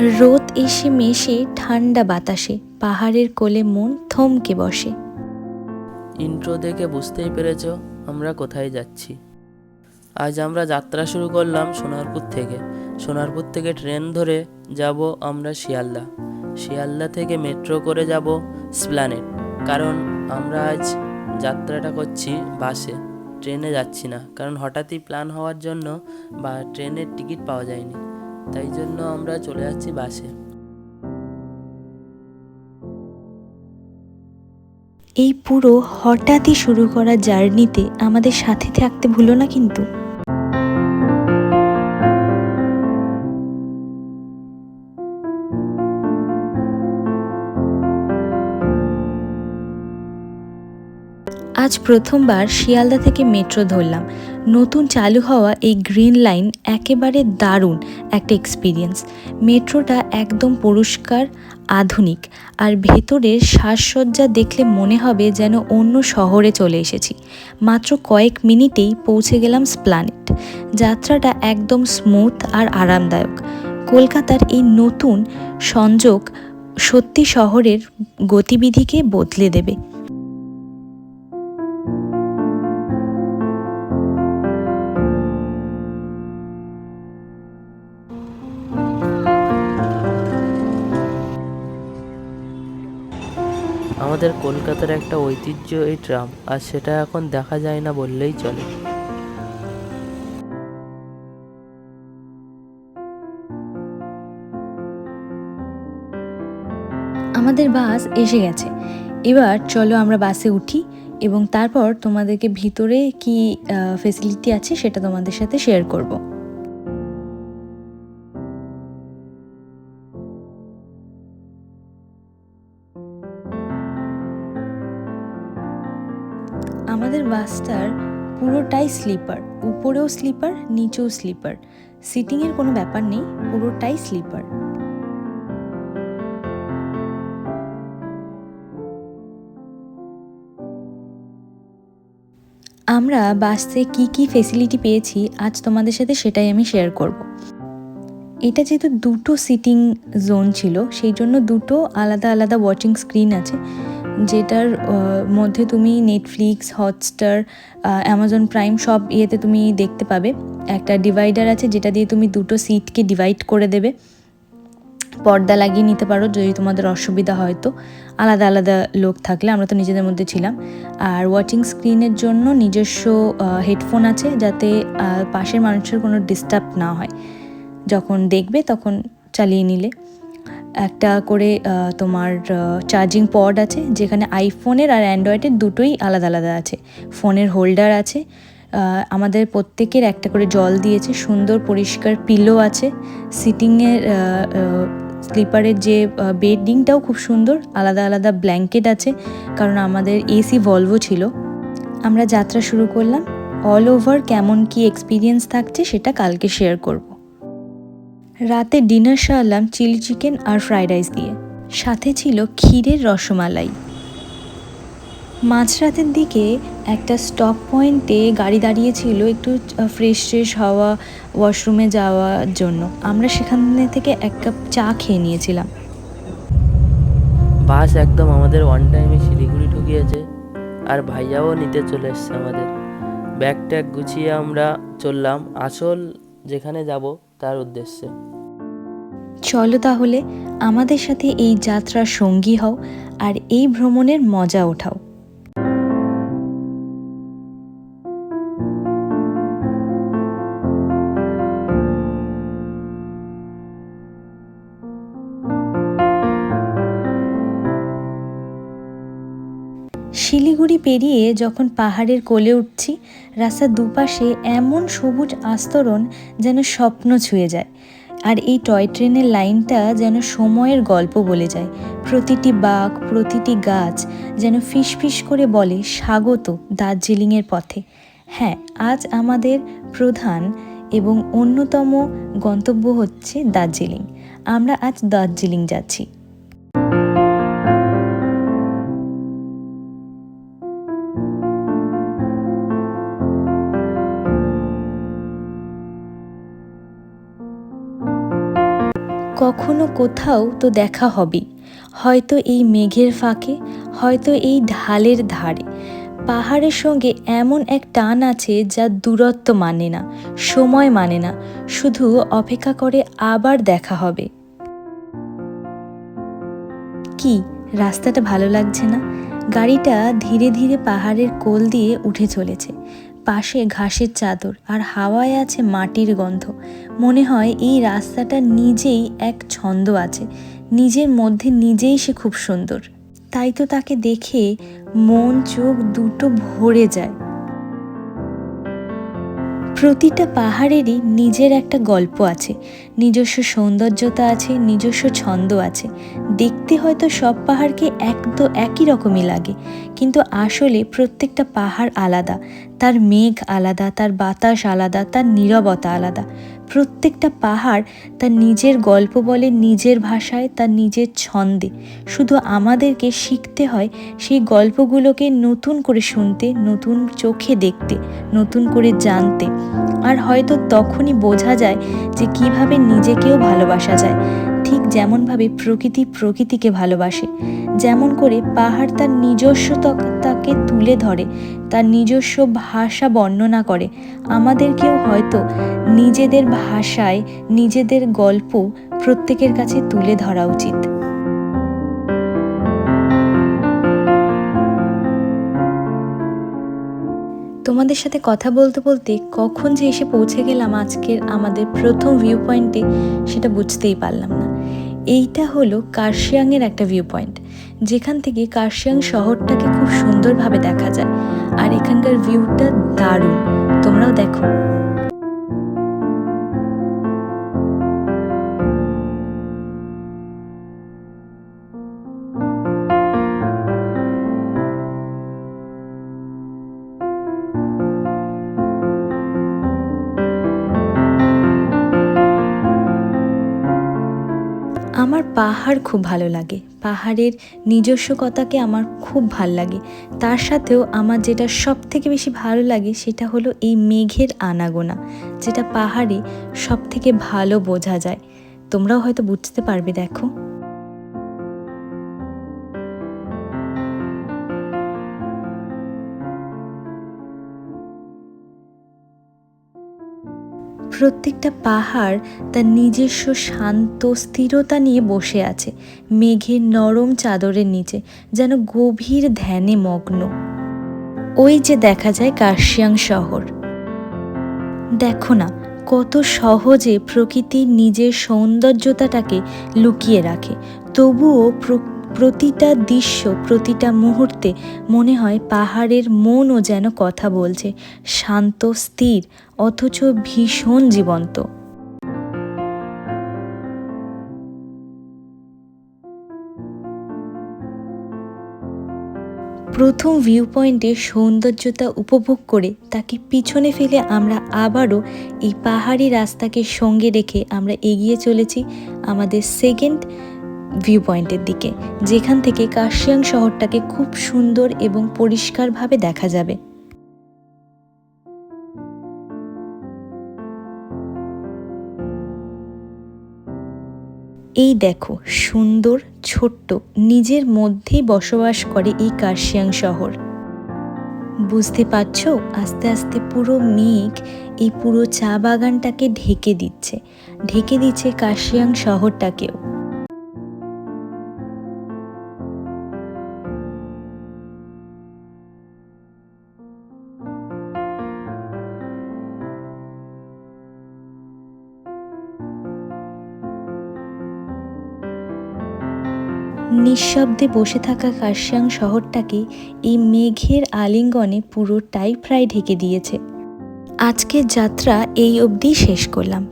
রোদ এসে মেশে ঠান্ডা বাতাসে, পাহাড়ের কোলে মন থমকে বসে। ইন্ট্রো দেখে বুঝতেই পেরেছ আমরা কোথায় যাচ্ছি। আজ আমরা যাত্রা শুরু করলাম সোনারপুর থেকে। সোনারপুর থেকে ট্রেন ধরে যাব আমরা শিয়ালদা। শিয়ালদা থেকে মেট্রো করে যাব স্প্ল্যানেট। কারণ আমরা আজ যাত্রাটা করছি বাসে। ট্রেনে যাচ্ছি না, কারণ হঠাৎই প্ল্যান হওয়ার জন্য বা ট্রেনের টিকিট পাওয়া যায়নি। তাই জন্য আমরা চলে যাচ্ছি বাসে। এই পুরো হঠাৎই শুরু করা জার্নিতে আমাদের সাথে থাকতে ভুলো না কিন্তু। আজ প্রথমবার শিয়ালদা থেকে মেট্রো ধরলাম। নতুন চালু হওয়া এই গ্রিন লাইন একেবারে দারুণ একটা এক্সপিরিয়েন্স মেট্রোটা একদম পরিষ্কার, আধুনিক, আর ভেতরের সাজসজ্জা দেখলে মনে হবে যেন অন্য শহরে চলে এসেছি। মাত্র কয়েক মিনিটেই পৌঁছে গেলাম স্প্লানেট যাত্রাটা একদম স্মুথ আর আরামদায়ক। কলকাতার এই নতুন সংযোগ সত্যি শহরের গতিবিধিকে বদলে দেবে। আমাদের কলকাতার একটা ঐতিহ্য এই ট্রাম, আর সেটা এখন দেখা যায় না বললেই চলে। আমাদের বাস এসে গেছে। এবার চলো আমরা বাসে উঠি, এবং তারপর তোমাদেরকে ভিতরে কি ফেসিলিটি আছে সেটা তোমাদের সাথে শেয়ার করব। আমাদের বাসটার পুরোটাই স্লিপার, উপরেও স্লিপার, নিচেও স্লিপার। সিটিংয়ের কোনো ব্যাপার নেই, পুরোটাই স্লিপার। আমরা বাসে কি কি ফেসিলিটি পেয়েছি, আজ তোমাদের সাথে সেটাই আমি শেয়ার করব। এটা যেহেতু দুটো সিটিং জোন ছিল, সেই জন্য দুটো আলাদা আলাদা ওয়াচিং স্ক্রিন আছে। যেটার মধ্যে তুমি নেটফ্লিক্স হটস্টার অ্যামাজন প্রাইম সব ইয়েতে তুমি দেখতে পাবে। একটা ডিভাইডার আছে যেটা দিয়ে তুমি দুটো সিটকে ডিভাইড করে দেবে। পর্দা লাগিয়ে নিতে পারো যদি তোমাদের অসুবিধা হয় তো। আলাদা আলাদা লোক থাকলে আমরা তো নিজেদের মধ্যে ছিলাম। আর ওয়াচিং স্ক্রিনের জন্য নিজস্ব হেডফোন আছে যাতে পাশের মানুষের কোনো ডিস্টার্ব না হয়। যখন দেখবে তখন চালিয়ে নিলে। একটা করে তোমার চার্জিং পড আছে, যেখানে আইফোনের আর অ্যান্ড্রয়েডের দুটোই আলাদা আলাদা আছে। ফোনের হোল্ডার আছে আমাদের প্রত্যেকের একটা করে জল দিয়েছে, সুন্দর পরিষ্কার পিলো আছে সিটিংয়ের স্লিপারের যে বেডিংটাও খুব সুন্দর, আলাদা আলাদা ব্ল্যাঙ্কেট আছে, কারণ আমাদের এসি ভলভো ছিল। আমরা যাত্রা শুরু করলাম অল ওভার কেমন কি এক্সপিরিয়েন্স থাকছে সেটা কালকে শেয়ার করব। রাতে ডিনার সারলাম চিলি চিকেন আর ফ্রাইড রাইস দিয়ে। সাথে ছিল ক্ষীরের রসমালাই। মাঝরাতের দিকে একটা স্টপ পয়েন্টে গাড়ি দাঁড়িয়েছিল একটু ফ্রেশ ফ্রেশ হওয়া ওয়াশরুমে যাওয়ার জন্য। আমরা সেখান থেকে এক কাপ চা খেয়ে নিয়েছিলাম। বাস একদম আমাদের ওয়ান টাইমে শিলিগুড়ি ঢুকিয়েছে আর ভাইয়াও নিতে চলে এসছে আমাদের। ব্যাগ ট্যাগ গুছিয়ে আমরা চললাম। আসল যেখানে যাব তার উদ্দেশ্যে। চলো তাহলে আমাদের সাথে এই যাত্রার সঙ্গী হও আর এই ভ্রমণের মজা ওঠাও শিলিগুড়ি পেরিয়ে যখন পাহাড়ের কোলে উঠছি, রাস্তার দুপাশে এমন সবুজ আস্তরণ যেন স্বপ্ন ছুঁয়ে যায়। আর এই টয় ট্রেনের লাইনটা যেন সময়ের গল্প বলে যায়। প্রতিটি বাঘ, প্রতিটি গাছ যেন ফিস ফিস করে বলে স্বাগত দার্জিলিংয়ের পথে। হ্যাঁ আজ আমাদের প্রধান এবং অন্যতম গন্তব্য হচ্ছে দার্জিলিং। আমরা আজ দার্জিলিং যাচ্ছি। কখনো কোথাও তো দেখা হবেই হয়তো এই মেঘের ফাঁকে, হয়তো এই ঢালের ধারে। পাহাড়ের সঙ্গে এমন এক টান আছে যা দূরত্ব মানে না, সময় মানে না, শুধু অপেক্ষা করে আবার দেখা হবে। কি, রাস্তাটা ভালো লাগছে না? গাড়িটা ধীরে ধীরে পাহাড়ের কোল দিয়ে উঠে চলেছে। পাশে ঘাসের চাদর আর হাওয়ায় আছে মাটির গন্ধ। মনে হয় এই রাস্তাটা নিজেই এক ছন্দ আছে। নিজের মধ্যে নিজেই সে খুব সুন্দর। তাই তো তাকে দেখে মন, চোখ দুটো ভরে যায়। প্রতিটা পাহাড়েরই নিজের একটা গল্প আছে। নিজস্ব সৌন্দর্যতা আছে, নিজস্ব ছন্দ আছে। দেখতে হয়তো সব পাহাড়কে এক তো একই রকমই লাগে, কিন্তু আসলে প্রত্যেকটা পাহাড় আলাদা। তার মেঘ আলাদা, তার বাতাস আলাদা, তার নীরবতা আলাদা। প্রত্যেকটা পাহাড় তার নিজের গল্প বলে, নিজের ভাষায়, তার নিজের ছন্দে। শুধু আমাদেরকে শিখতে হয় সেই গল্পগুলোকে নতুন করে শুনতে, নতুন চোখে দেখতে, নতুন করে জানতে। আর হয়তো তখনই বোঝা যায় যে কীভাবে নিজেকেও ভালোবাসা যায়। ঠিক যেমনভাবে প্রকৃতি প্রকৃতিকে ভালোবাসে, যেমন করে পাহাড় তার নিজস্বতাকে তুলে ধরে, তার নিজস্ব ভাষা বর্ণনা করে। আমাদেরকেও হয়তো নিজেদের ভাষায়, নিজেদের গল্প প্রত্যেকের কাছে তুলে ধরা উচিত। তোমাদের সাথে কথা বলতে বলতে কখন যে এসে পৌঁছে গেলাম আজকের আমাদের প্রথম ভিউ পয়েন্টে সেটা বুঝতেই পারলাম না। এইটা হলো কার্শিয়াংয়ের একটা ভিউ পয়েন্ট যেখান থেকে কার্শিয়াং শহরটাকে খুব সুন্দরভাবে দেখা যায়। আর এখানকার ভিউটা দারুণ। তোমরাও দেখো। পাহাড় খুব ভালো লাগে। পাহাড়ের নিজস্বকতাকে আমার খুব ভালো লাগে। তার সাথেও আমার যেটা সব থেকে বেশি ভালো লাগে সেটা হলো এই মেঘের আনাগোনা, যেটা পাহাড়ে সব থেকে ভালো বোঝা যায়। তোমরাও হয়তো বুঝতে পারবে, দেখো। প্রত্যেকটা পাহাড় তার নিজস্ব শান্ত স্থিরতা নিয়ে বসে আছে, মেঘের নরম চাদরের নিচে, যেন গভীর ধ্যানে মগ্ন। ওই যে দেখা যায় কার্শিয়াং শহর। দেখো না, কত সহজে প্রকৃতি নিজের সৌন্দর্যতাটাকে লুকিয়ে রাখে, তবুও প্রতিটা দৃশ্য, প্রতিটা মুহূর্তে মনে হয় পাহাড়ের মনও যেন কথা বলছে। শান্ত, স্থির, অথচ ভীষণ জীবন্ত। প্রথম ভিউ পয়েন্টের সৌন্দর্যতা উপভোগ করে তাকে পিছনে ফেলে আমরা আবারও এই পাহাড়ি রাস্তাকে সঙ্গে রেখে আমরা এগিয়ে চলেছি। আমাদের সেকেন্ড ভিউ পয়েন্টের দিকে, যেখান থেকে কার্শিয়াং শহরটাকে খুব সুন্দর এবং পরিষ্কারভাবে দেখা যাবে। এই দেখো, সুন্দর, ছোট্ট, নিজের মধ্যেই বসবাস করে এই কার্শিয়াং শহর। বুঝতে পারছ? আস্তে আস্তে পুরো মেঘ এই পুরো চা বাগানটাকে ঢেকে দিচ্ছে। ঢেকে দিচ্ছে কার্শিয়াং শহরটাকেও। নিঃশব্দে বসে থাকা কার্শিয়াং শহরটাকে এই মেঘের আলিঙ্গনে পুরোটাই প্রায় ঢেকে দিয়েছে। আজকের যাত্রা এই অবধি শেষ করলাম।